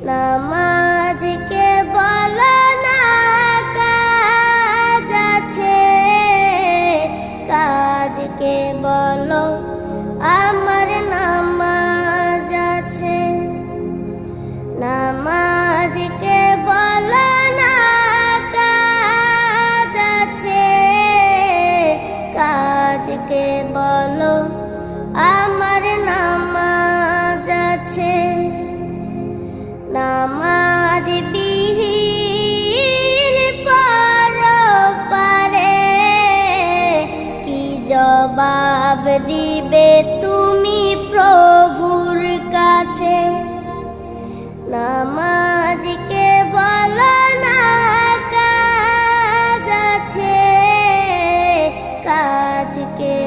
নামাজকে বলো কাজকে বলো আমার নামাজ পারে কি জবাব দিবে তুমি প্রভুর কাছে? নামাজকে কে না কাজকে